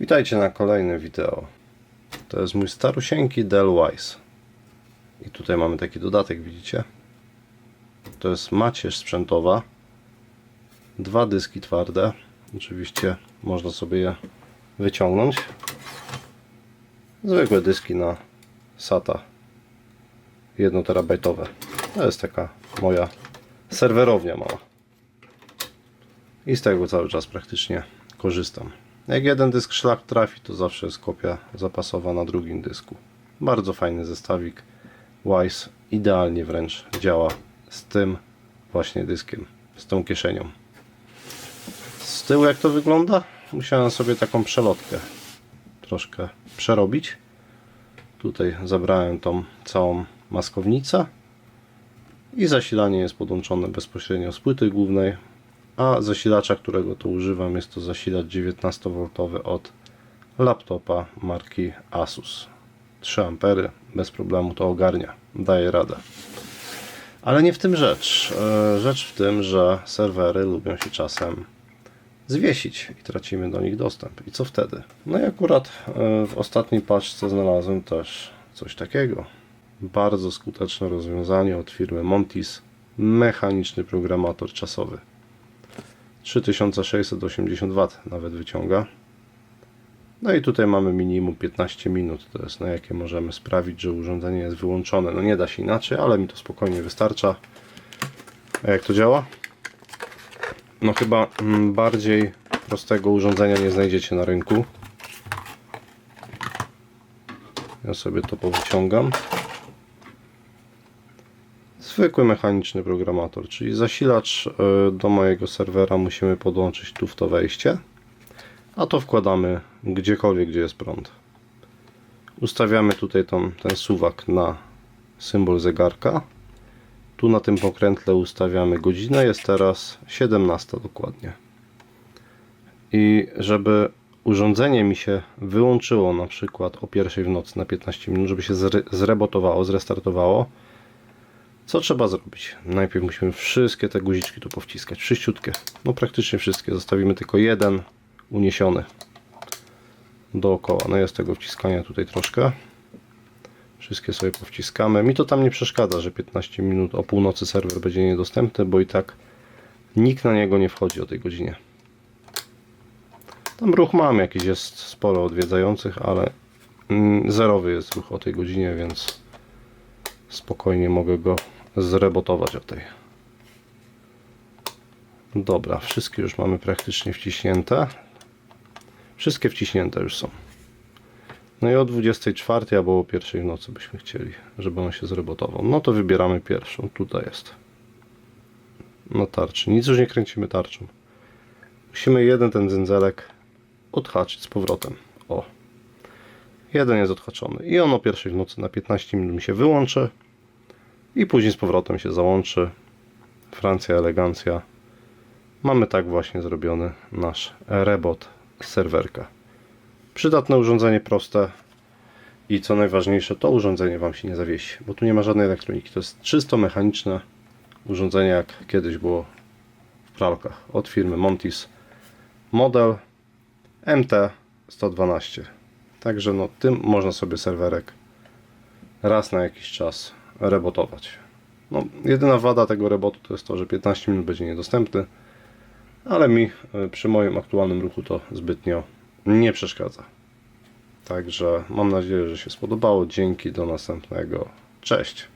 Witajcie na kolejnym wideo. To jest mój starusieńki Dell Wise. I tutaj mamy taki dodatek, widzicie? To jest macierz sprzętowa. Dwa dyski twarde. Oczywiście można sobie je wyciągnąć. Zwykłe dyski na SATA 1 terabajtowe. To jest taka moja serwerownia mała. I z tego cały czas praktycznie korzystam. Jak jeden dysk szlak trafi, to zawsze jest kopia zapasowa na drugim dysku. Bardzo fajny zestawik. Wise idealnie wręcz działa z tym właśnie dyskiem, z tą kieszenią. Z tyłu jak to wygląda? Musiałem sobie taką przelotkę troszkę przerobić. Tutaj zabrałem tą całą maskownicę i zasilanie jest podłączone bezpośrednio z płyty głównej, a zasilacza, którego tu używam jest to zasilacz 19V od laptopa marki Asus. 3 ampery, bez problemu to ogarnia, daje radę. Ale nie w tym rzecz. E, Rzecz w tym, że serwery lubią się czasem zwiesić i tracimy do nich dostęp. I co wtedy? No i akurat e, w ostatniej paczce znalazłem też coś takiego. Bardzo skuteczne rozwiązanie od firmy Montis. Mechaniczny programator czasowy. 3680 W nawet wyciąga. No i tutaj mamy minimum 15 minut, to jest na jakie możemy sprawić, że urządzenie jest wyłączone. No nie da się inaczej, ale mi to spokojnie wystarcza. A jak to działa? No chyba mm, bardziej prostego urządzenia nie znajdziecie na rynku. Ja sobie to powyciągam. Zwykły mechaniczny programator, czyli zasilacz y, do mojego serwera musimy podłączyć tu w to wejście, a to wkładamy gdziekolwiek, gdzie jest prąd. Ustawiamy tutaj tą, ten suwak na symbol zegarka. Tu na tym pokrętle ustawiamy godzinę, jest teraz 17 dokładnie. I żeby urządzenie mi się wyłączyło na przykład o pierwszej w nocy na 15 minut, żeby się zre zrebotowało, zrestartowało, co trzeba zrobić? Najpierw musimy wszystkie te guziczki tu powciskać, wszyściutkie, no praktycznie wszystkie, zostawimy tylko jeden uniesiony dookoła, no jest tego wciskania tutaj troszkę. Wszystkie sobie powciskamy, mi to tam nie przeszkadza, że 15 minut o północy serwer będzie niedostępny, bo i tak nikt na niego nie wchodzi o tej godzinie. Tam ruch mam, jakiś jest sporo odwiedzających, ale mm, zerowy jest ruch o tej godzinie, więc spokojnie mogę go zrebotować o tej. Dobra, wszystkie już mamy praktycznie wciśnięte. Wszystkie wciśnięte już są. No i o 24 albo o pierwszej w nocy byśmy chcieli, żeby on się zrebotował. No to wybieramy pierwszą, tutaj jest. Na tarczy, nic już nie kręcimy tarczą. Musimy jeden ten dzędzelek odhaczyć z powrotem. O. Jeden jest odhaczony. I on o pierwszej w nocy na 15 minut mi się wyłączy. I później z powrotem się załączy. Francja, elegancja. Mamy tak właśnie zrobiony nasz rebot z serwerka. Przydatne urządzenie, proste. I co najważniejsze, to urządzenie Wam się nie zawiesi, bo tu nie ma żadnej elektroniki. To jest czysto mechaniczne urządzenie, jak kiedyś było w pralkach od firmy Montis. Model MT112. Także no, tym można sobie serwerek raz na jakiś czas rebotować. No, jedyna wada tego rebotu to jest to, że 15 minut będzie niedostępny, ale mi y, przy moim aktualnym ruchu to zbytnio nie przeszkadza. Także mam nadzieję, że się spodobało. Dzięki, do następnego. Cześć!